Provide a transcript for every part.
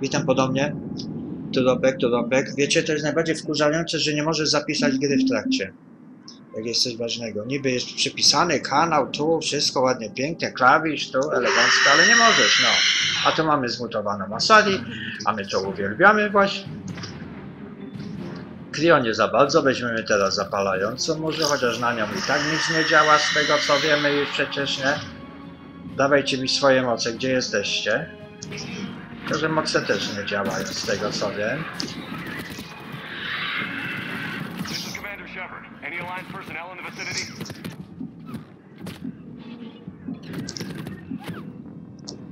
Witam podobnie. Tudopek, Tudopek. Wiecie, to jest najbardziej wkurzające, że nie możesz zapisać gry w trakcie. Jak jest coś ważnego. Niby jest przypisany kanał, tu, wszystko ładnie, pięknie, klawisz, tu, elegancko, ale nie możesz, no. A tu mamy zmutowaną Asali, a my to uwielbiamy właśnie. Clio nie za bardzo, weźmiemy teraz zapalającą może, chociaż na nią i tak nic nie działa z tego co wiemy już przecież, nie? Dawajcie mi swoje moce, gdzie jesteście? To, że moce też nie działają z tego co wiem.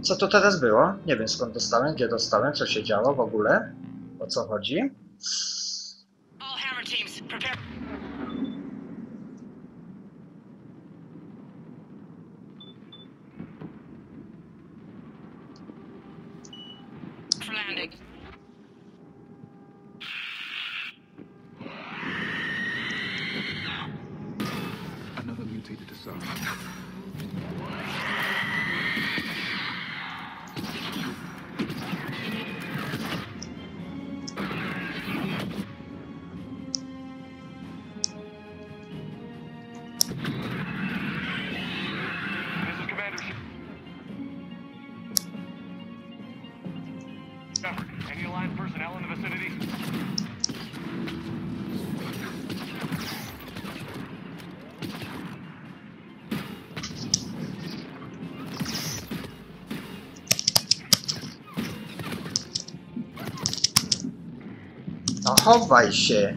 Co to teraz było? Nie wiem skąd dostałem, gdzie dostałem, co się działo w ogóle, o co chodzi. All hammer teams, prepare No chowaj się.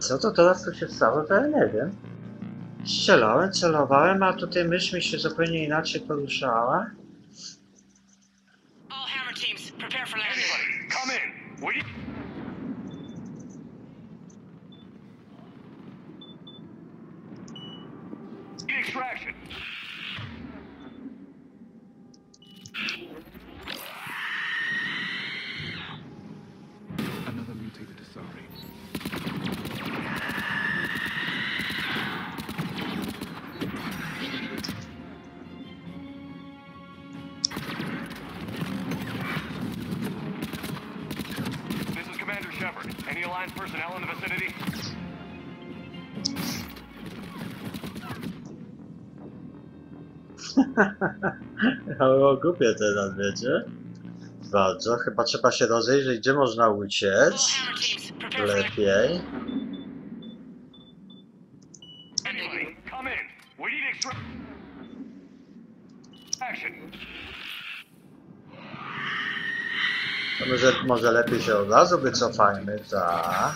Co to teraz tu się stało, to ja nie wiem. Strzelałem, celowałem, a tutaj mysz mi się zupełnie inaczej poruszała. All O, głupie teraz, wiecie? Bardzo. Chyba trzeba się rozejrzeć, gdzie można uciec. Lepiej. To może, może lepiej się od razu wycofajmy, tak.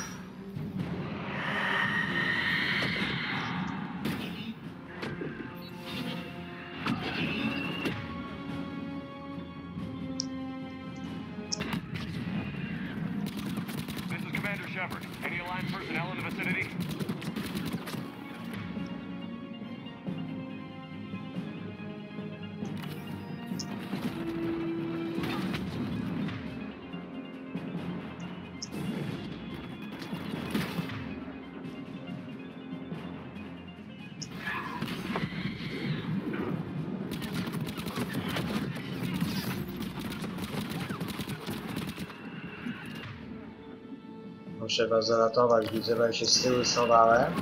Was zaratować, widzę, że się z tyłu schowałem.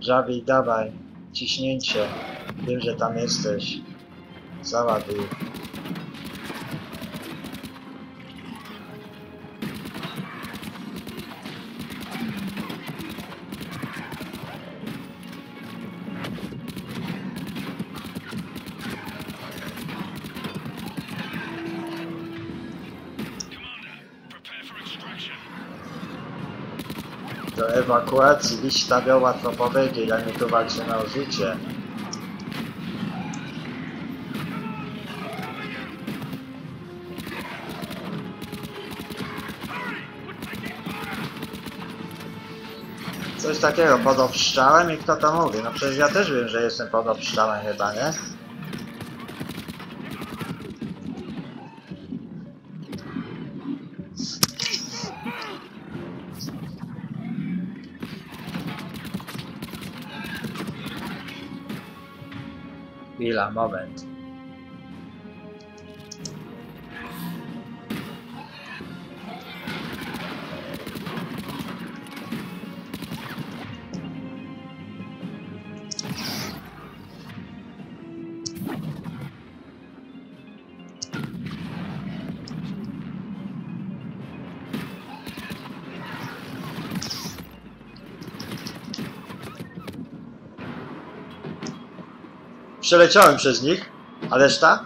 Żawi, dawaj, ciśnięcie. Wiem, że tam jesteś. Załaduj. ewakuacji iść tam łatwo powiedzieć, a nie tu walczymy na życie. Coś takiego, pod obszczałem i kto to mówi? No przecież ja też wiem, że jestem pod obszczałem chyba, nie? Chwila, moment. Przeleciałem przez nich, a reszta?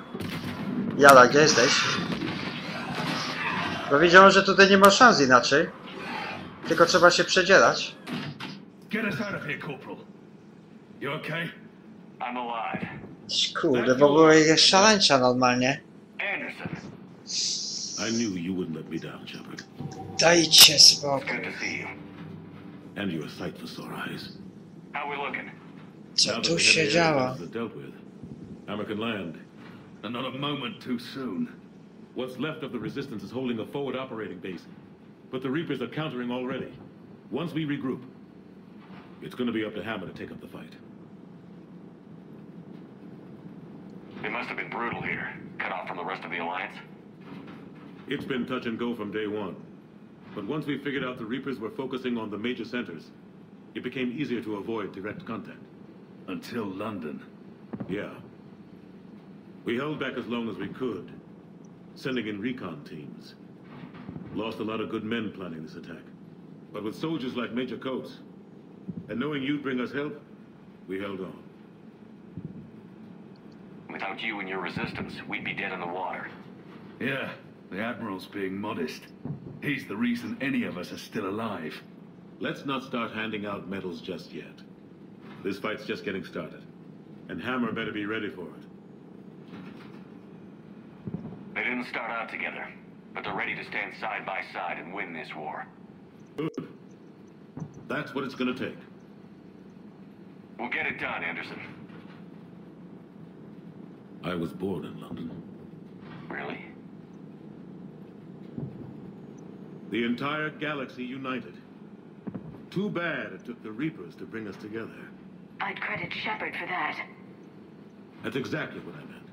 Jala, gdzie jesteś? Bo wiedziałem, że tutaj nie ma szans inaczej. Tylko trzeba się przedzierać. Kurde, w ogóle jest szaleńcza normalnie. Anderson, I knew you wouldn't let me down, Shepard. Dajcie spokój. And you're a sight for sore eyes. How we looking? Co Now that tu the się działo? aircraft are dealt with, Hammer can land. And not a moment too soon. What's left of the resistance is holding a forward operating base. But the Reapers are countering already. Once we regroup, it's going to be up to Hammer to take up the fight. It must have been brutal here. Cut off from the rest of the Alliance. It's been touch and go from day one. But once we figured out the Reapers were focusing on the major centers, it became easier to avoid direct contact. Until London. Yeah. We held back as long as we could, sending in recon teams. Lost a lot of good men planning this attack. But with soldiers like Major Coates, and knowing you'd bring us help, we held on. Without you and your resistance, we'd be dead in the water. Yeah, the Admiral's being modest. He's the reason any of us are still alive. Let's not start handing out medals just yet. This fight's just getting started. And Hammer better be ready for it. They didn't start out together, but they're ready to stand side by side and win this war. Good. That's what it's gonna take. We'll get it done, Anderson. I was born in London. Really? The entire galaxy united. Too bad it took the Reapers to bring us together. I'd credit Shepard for that. That's exactly what I meant.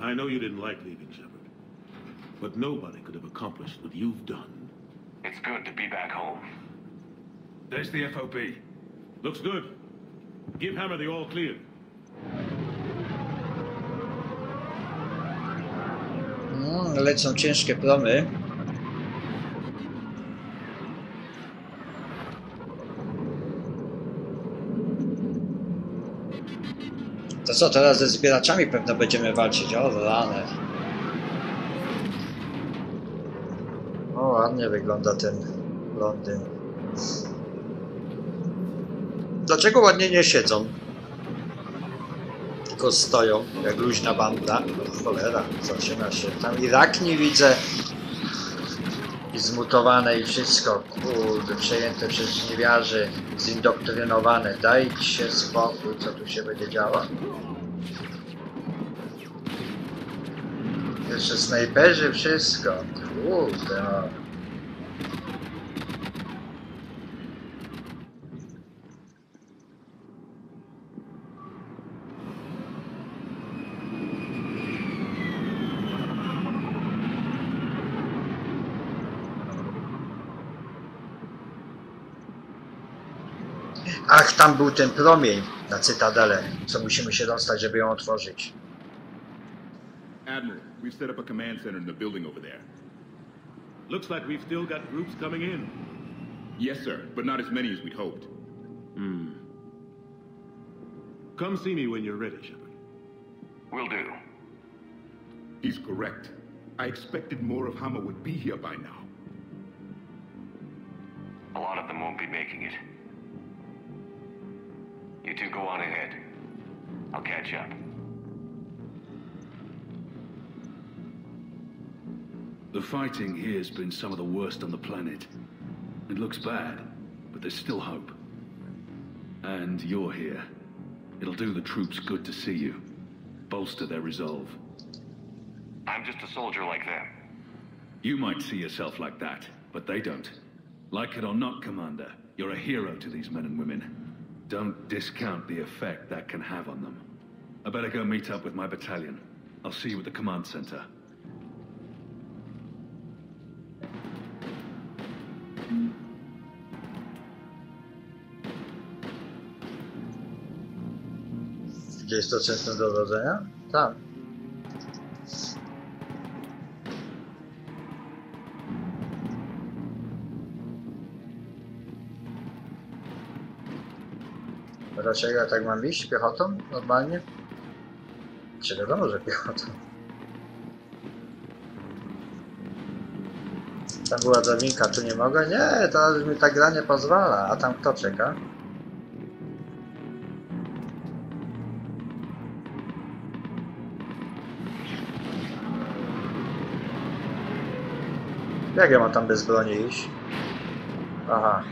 I know you didn't like leaving Shepard. But nobody could have accomplished what you've done. It's good to be back home. There's the FOB. Looks good. Give Hammer the all clear. Mm, lecą ciężkie promy. To co, teraz ze zbieraczami pewno będziemy walczyć. O, rany. O, ładnie wygląda ten Londyn. Dlaczego ładnie nie siedzą? Tylko stoją, jak luźna banda. Cholera, zaczyna się. Tam Irak nie widzę. Zmutowane i wszystko. Kurde, przejęte przez niewiarzy. Zindoktrynowane. Dajcie spokój, co tu się będzie działo. Jeszcze snajperzy, wszystko. Kurde, no. Ach, tam był ten promień na Cytadelę, co musimy się dostać, żeby ją otworzyć. Admiral, we've set up a command center in the building over there. Looks like we've still got groups coming in. Yes, sir, but not as many as we'd hoped. Hmm. Come see me when you're ready, Shepard. We will do. He's correct. I expected more of Hammer would be here by now. A lot of them won't be making it. You two go on ahead. I'll catch up. The fighting here's been some of the worst on the planet. It looks bad, but there's still hope. And you're here. It'll do the troops good to see you. Bolster their resolve. I'm just a soldier like them. You might see yourself like that, but they don't. Like it or not, Commander, you're a hero to these men and women. Don't discount the effect that can have on them. I better go meet up with my battalion. I'll see you at the command center. Gdzie jest to centrum dowodzenia? Tam. Dlaczego ja tak mam iść? Piechotą? Normalnie? Czy wiadomo, że piechotą? Tam była drabinka, tu nie mogę? Nie, to mi ta gra nie pozwala. A tam kto czeka? Jak ja mam tam bez broni iść? Aha.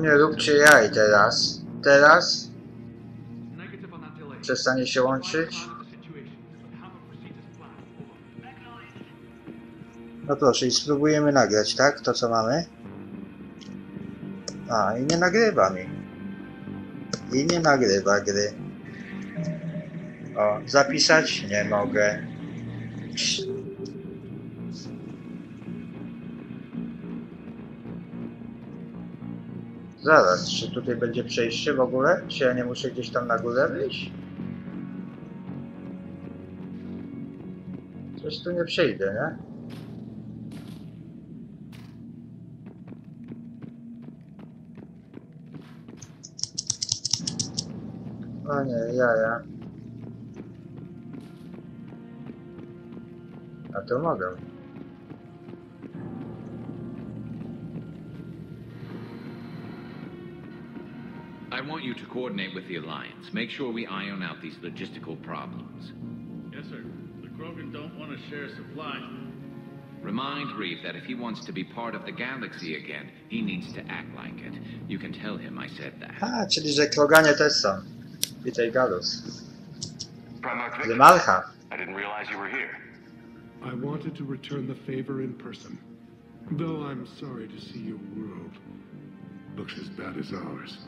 Nie róbcie jaj teraz. Teraz przestanie się łączyć. No proszę, i spróbujemy nagrać, tak? To co mamy. A, i nie nagrywa mi. I nie nagrywa gry. O, zapisać nie mogę. Zaraz, czy tutaj będzie przejście w ogóle? Czy ja nie muszę gdzieś tam na górę wyjść? Coś tu nie przejdę, nie? O nie, jaja. A to mogę. I want you to coordinate with the Alliance. Make sure we iron out these logistical problems. Yes, sir. The Krogan don't want to share supplies. Remind Reeve that if he wants to be part of the galaxy again, he needs to act like it. You can tell him I said that. A, czyli że kroganie też są. Witaj Galus. Primarch Victor, Rymalcha. I didn't realize you were here. I wanted to return the favor in person. Though I'm sorry to see your world looks as bad as ours.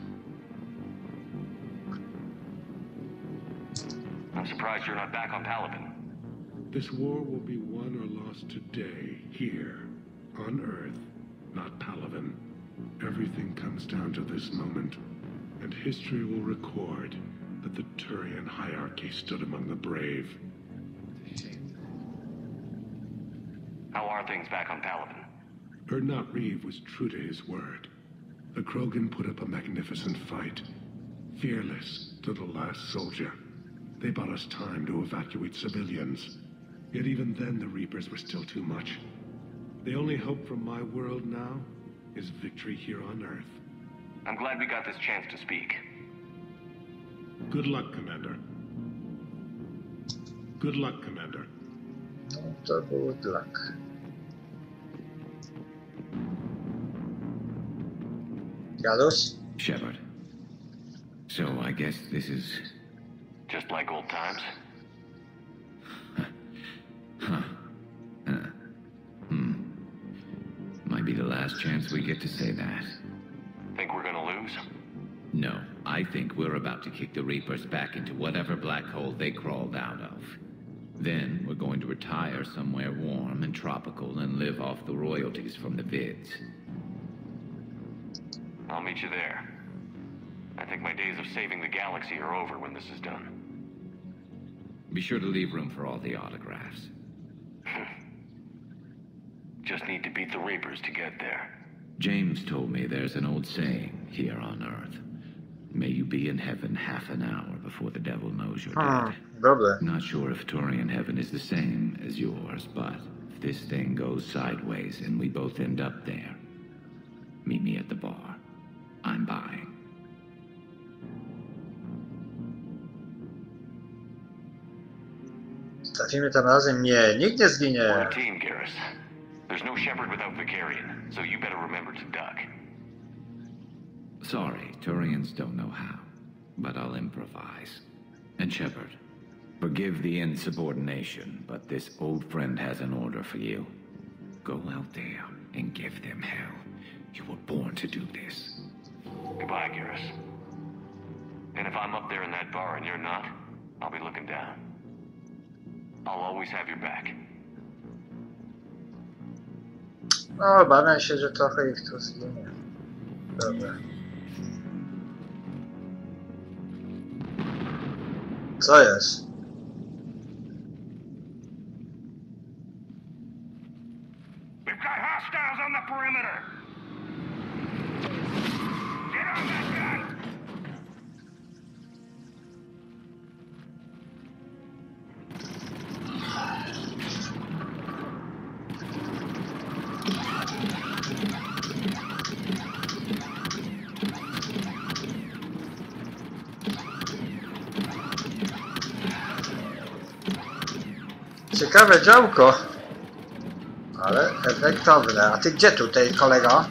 I'm surprised you're not back on Paladin. This war will be won or lost today, here, on Earth, not Palaven. Everything comes down to this moment, and history will record that the Turian hierarchy stood among the brave. How are things back on Paladin? Erdnot Reeve was true to his word. The Krogan put up a magnificent fight, fearless to the last soldier. They bought us time to evacuate civilians. Yet even then, the Reapers were still too much. The only hope from my world now is victory here on Earth. I'm glad we got this chance to speak. Good luck, Commander. Good luck, Commander. No to good luck. Galus? Shepard. So I guess this is. Like old times. Huh. Huh. Hmm. Might be the last chance we get to say that. Think we're gonna lose? No, I think we're about to kick the Reapers back into whatever black hole they crawled out of. Then we're going to retire somewhere warm and tropical and live off the royalties from the vids. I'll meet you there. I think my days of saving the galaxy are over when this is done. Be sure to leave room for all the autographs. Just need to beat the Reapers to get there. James told me there's an old saying here on Earth. May you be in heaven half an hour before the devil knows you're Hmm, dead. dobre. Not sure if Turian heaven is the same as yours, but if this thing goes sideways and we both end up there, meet me at the bar. I'm buying. Trafimy tym razem? Nie, nikt nie We're zginie. a team, Garrus. There's no Shepard without Vicarian, so you better remember to duck. Sorry, Turians don't know how, but I'll improvise. And Shepard, forgive the insubordination, but this old friend has an order for you. Go out there and give them hell. You were born to do this. Goodbye, Garrus. And if I'm up there in that bar and you're not, I'll be looking down. I'll always have your back. No, obawiam się, że trochę ich tu zginie. Dobra. Co jest? Ciekawe działko. Ale efektowne. A ty gdzie tutaj, kolego?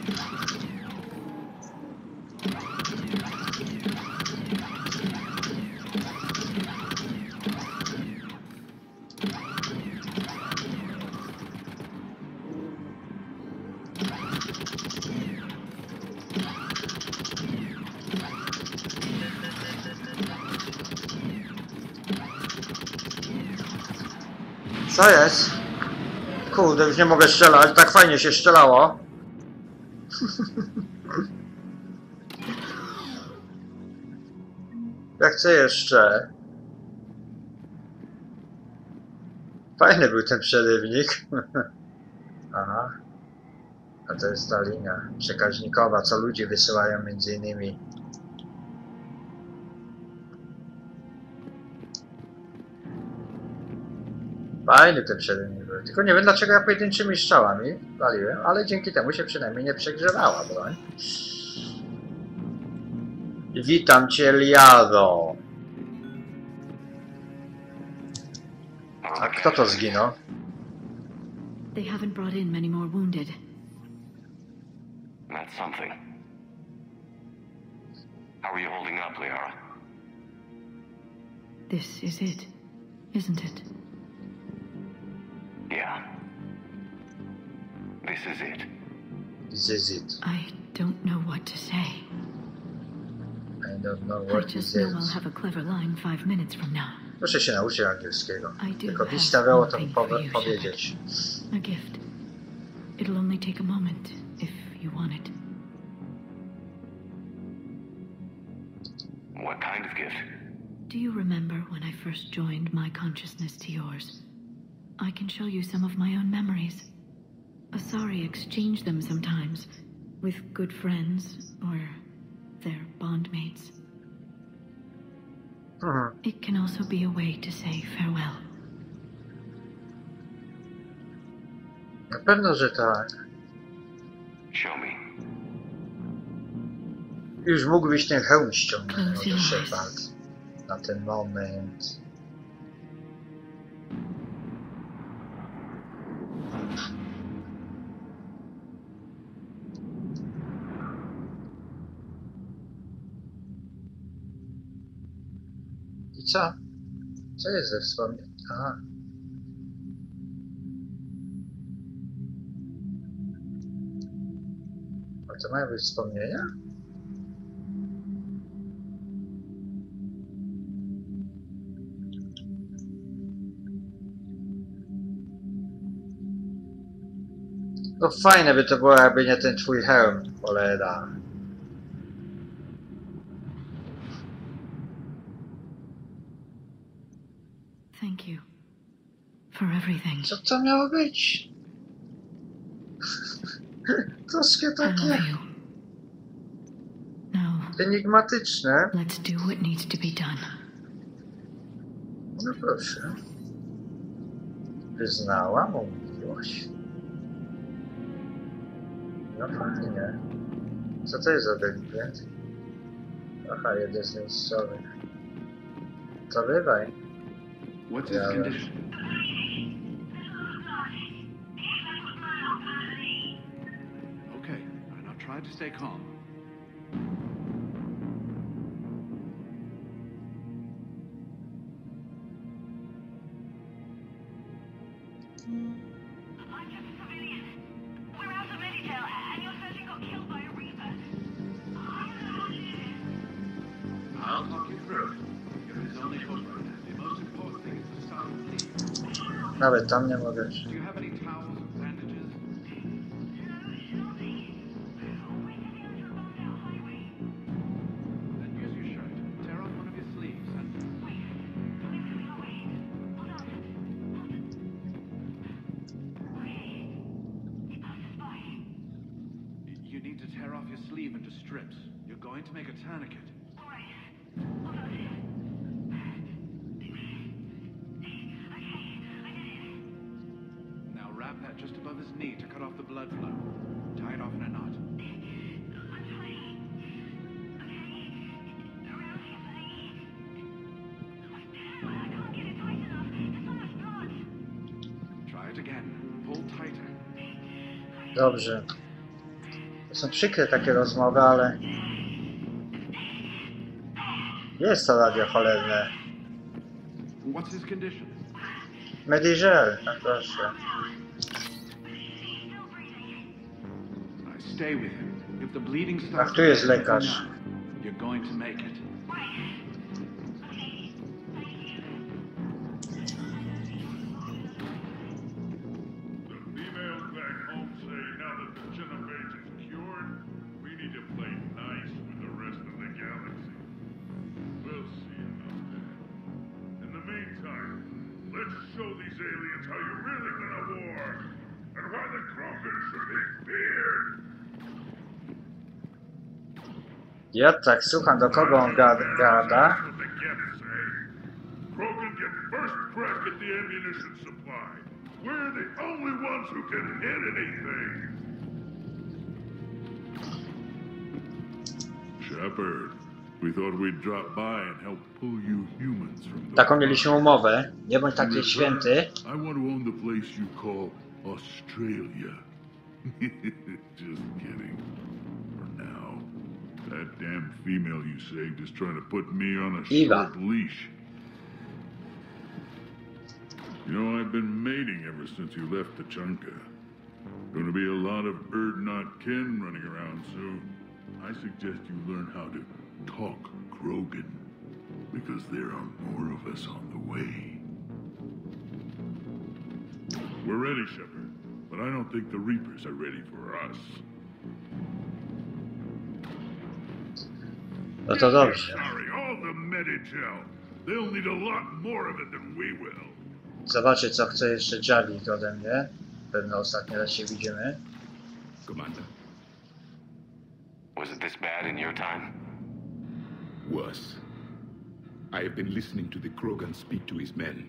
Co jest? Kurde, już nie mogę strzelać, tak fajnie się strzelało. Ja chcę jeszcze. Fajny był ten przerywnik. Aha. A to jest ta linia przekaźnikowa, co ludzie wysyłają między innymi. Fajny ten przerywnik był. Tylko nie wiem dlaczego ja pojedynczymi strzałami waliłem, ale dzięki temu się przynajmniej nie przegrzewała broń. Witam cię, Liado. A kto to zginął? They haven't brought in many more wounded. That's something. How are you holding up, Liara? This is it, isn't it? Yeah. This is it. This is it. I don't know what to say. I don't know what I what just this know I'll have a clever line five minutes from now. Muszę się nauczyć angielskiego. I do Tylko have mi stawiało to thing you, powiedzieć. A gift. It'll only take a moment, if you want it. What kind of gift? Do you remember when I first joined my consciousness to yours? I can show you some of my own memories. Asari exchange them sometimes with good friends or their bondmates. Mhm. It can also be a way to say farewell. Na pewno, że tak. Show me. Już mógłbyś ten hełm ściągnąć, Close your eyes. Shepard. Na ten moment. Co? Co jest ze wspomnień? Aha. A to mają być wspomnienia? No fajne by to było, jakby nie ten twój hełm, cholera. Thank Thank you. For everything. Co to miało być? Troszkę takie enigmatyczne. let's do what needs to be done. No proszę. Wyznała mu miłość. No fajnie. Co to jest za delikwent? Aha, jeden z miejscowych. To bywaj. What's his condition? To start bleeding. Nawet tam nie mogę. dobrze. To są przykre takie rozmowy, ale... Jest to radio cholerne. Medigel, tak proszę. A tu jest lekarz. You're going to make it. By and help pull you humans from the Taką mieliśmy umowę. Nie bądź taki święty. I want to own the place you call Australia. Just kidding. For now. That damn female you saved is trying to put me on a Eva. short leash. You know, I've been mating ever since you left the Chunka. Gonna be a lot of bird Erdnot kin running around soon. I suggest you learn how to talk Krogan, because there are more of us on the way. We're ready, Shepard, I don't think the Reapers are ready for us. No to dobrze. Sorry, all the Meditel. They'll need a lot more of it than we will. Zobaczę, co chce jeszcze Jalik ode mnie. Pewno ostatni raz się widzimy. Commander. Was it this bad in your time? Worse. I have been listening to the Krogan speak to his men.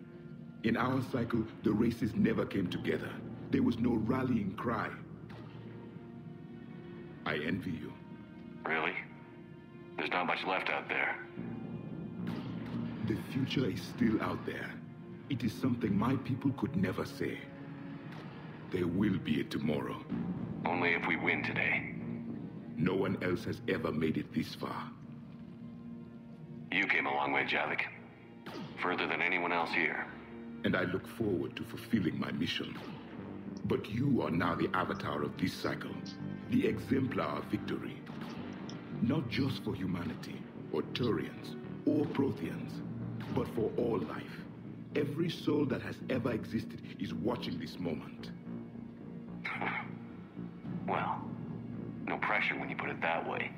In our cycle, the races never came together. There was no rallying cry. I envy you. Really? There's not much left out there. The future is still out there. It is something my people could never say. There will be a tomorrow. Only if we win today. No one else has ever made it this far. You came a long way, Javik. Further than anyone else here. and I look forward to fulfilling my mission. But you are now the avatar of this cycle, the exemplar of victory. Not just for humanity, or Turians, or Protheans, but for all life. Every soul that has ever existed is watching this moment. Well, no pressure when you put it that way.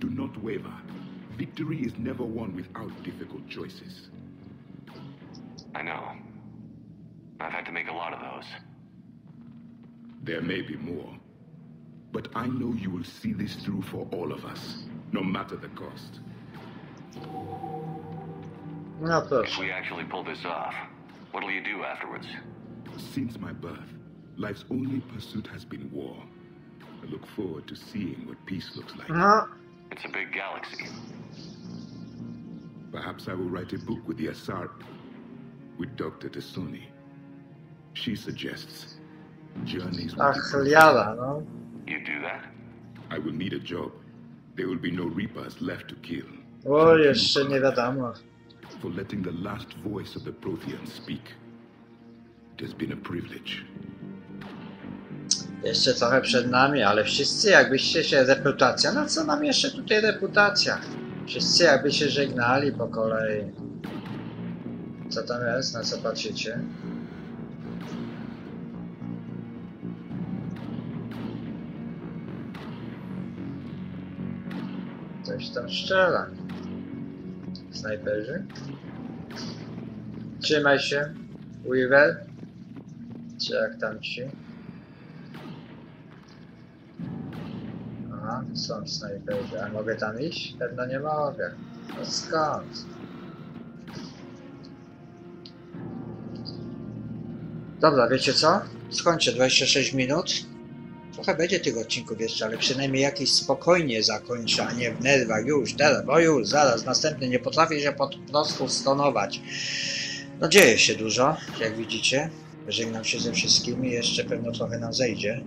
Do not waver. Victory is never won without difficult choices. I know. I've had to make a lot of those. There may be more. But I know you will see this through for all of us, no matter the cost. No If we actually pull this off, what'll you do afterwards? Since my birth, life's only pursuit has been war. I look forward to seeing what peace looks like. No, It's a big galaxy. Perhaps I will write a book with the Asar, with Dr. Desoni. She suggests journeys with ach the Prophet. liara, no. You do that? I will need a job. There will be no Reapers left to kill. O, jeszcze nie wiadomo. For letting the last voice of the Protheans speak. It has been a privilege. Jeszcze trochę przed nami, ale wszyscy jakbyście się reputacja, no co nam jeszcze tutaj reputacja? Wszyscy jakby się żegnali po kolei. Co tam jest? Na co patrzycie? Coś tam strzela. Snajperzy. Trzymaj się. Weaver. Czy jak tam ci? Aha, są snajperzy. A mogę tam iść? Pewno nie mogę. No skąd? Dobra, wiecie co? Skończę 26 minut. Trochę będzie tych odcinków jeszcze, ale przynajmniej jakiś spokojnie zakończę, a nie w nerwach. Już, teraz, bo już, zaraz, następny. Nie potrafię się po prostu stonować. No dzieje się dużo, jak widzicie. Żegnam się ze wszystkimi, jeszcze pewno trochę nam zejdzie.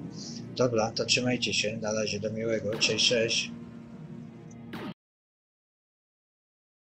Dobra, to trzymajcie się. Na razie do miłego. Cześć, cześć.